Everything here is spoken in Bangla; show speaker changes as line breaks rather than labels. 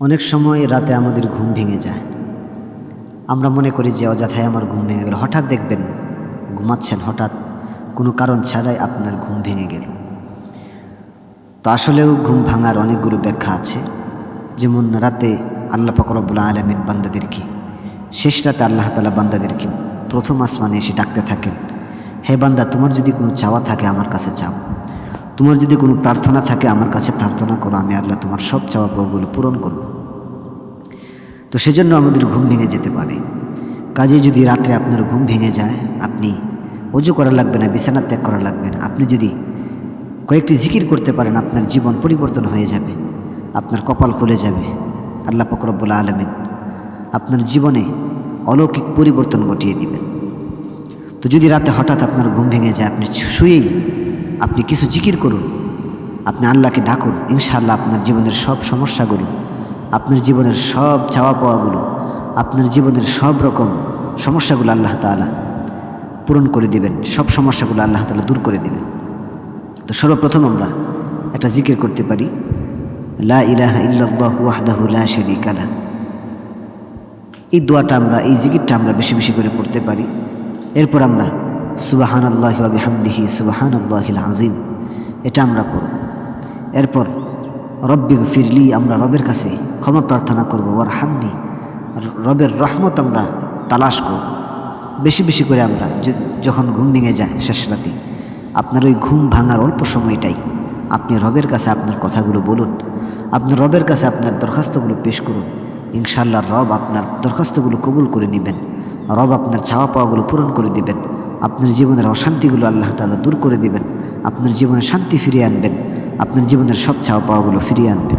অনেক সময় রাতে আমাদের ঘুম ভেঙে যায়। আমরা মনে করি যে অযথায় আমার ঘুম ভেঙে গেল। হঠাৎ দেখবেন ঘুমাচ্ছেন, হঠাৎ কোনো কারণ ছাড়াই আপনার ঘুম ভেঙে গেল। তো আসলেও ঘুম ভাঙার অনেকগুলো ব্যাখ্যা আছে। যেমন রাতে আল্লাহ ফকরবুল্লা আলমিন বান্দাদেরকে, শেষ রাতে আল্লাহ তালা বান্দাদেরকে প্রথম আসমানে এসে ডাকতে থাকেন, হে বান্দা, তোমার যদি কোনো চাওয়া থাকে আমার কাছে চাও। তোমার যদি কোনো প্রার্থনা থাকে, আমার কাছে প্রার্থনা করো, আমি আল্লাহ তোমার সব চাওয়া পাওয়াগুলো পূরণ করব। তো সেজন্য আমাদের ঘুম ভেঙে যেতে পারে। কাজে যদি রাত্রে আপনার ঘুম ভেঙে যায়, আপনি অজু করা লাগবে না, বিছানা ত্যাগ করা লাগবে না, আপনি যদি কয়েকটি জিকির করতে পারেন, আপনার জীবন পরিবর্তন হয়ে যাবে, আপনার কপাল খুলে যাবে। আল্লাহ ফকরবুল্লা আলমিন আপনার জীবনে অলৌকিক পরিবর্তন ঘটিয়ে দিবেন। তো যদি রাতে হঠাৎ আপনার ঘুম ভেঙে যায়, আপনি শুয়েই আপনি কিছু জিকির করুন। আপনি আল্লাহকে ডাকুন। ইনশাআল্লাহ আপনার জীবনের সব সমস্যাগুলো, আপনার জীবনের সব চাওয়া পাওয়াগুলো, আপনার জীবনের সব রকম সমস্যাগুলো আল্লাহ তালা পূরণ করে দিবেন। সব সমস্যাগুলো আল্লাহ তালা দূর করে দিবেন। তো সর্বপ্রথম আমরা একটা জিকির করতে পারি। লা ইলাহা লা এই দোয়াটা আমরা, এই জিকিরটা আমরা বেশি বেশি করে পড়তে পারি। এরপর আমরা সুবাহান আল্লাহ হামদিহি সুবাহান আল্লাহিল আজিম এটা আমরা পড়ব। এরপর, রব্বি ফিরলি আমরা রবের কাছে ক্ষমা প্রার্থনা করব ওর হামনি রবের রহমত আমরা তালাশ করব। বেশি বেশি করে আমরা যখন ঘুম ভেঙে যায় শেষ রাতে, আপনার ওই ঘুম ভাঙার অল্প সময়টাই আপনি রবের কাছে আপনার কথাগুলো বলুন, আপনার রবের কাছে আপনার দরখাস্তগুলো পেশ করুন। ইনশাল্লাহ রব আপনার দরখাস্তগুলো কবুল করে নেবেন। রব আপনার ছাওয়া পাওয়াগুলো পূরণ করে দিবেন। আপনার জীবনের অশান্তিগুলো আল্লাহ তালা দূর করে দিবেন। আপনার জীবনে শান্তি ফিরিয়ে আনবেন। আপনার জীবনের সব চাওয়া পাওয়াগুলো ফিরিয়ে আনবেন।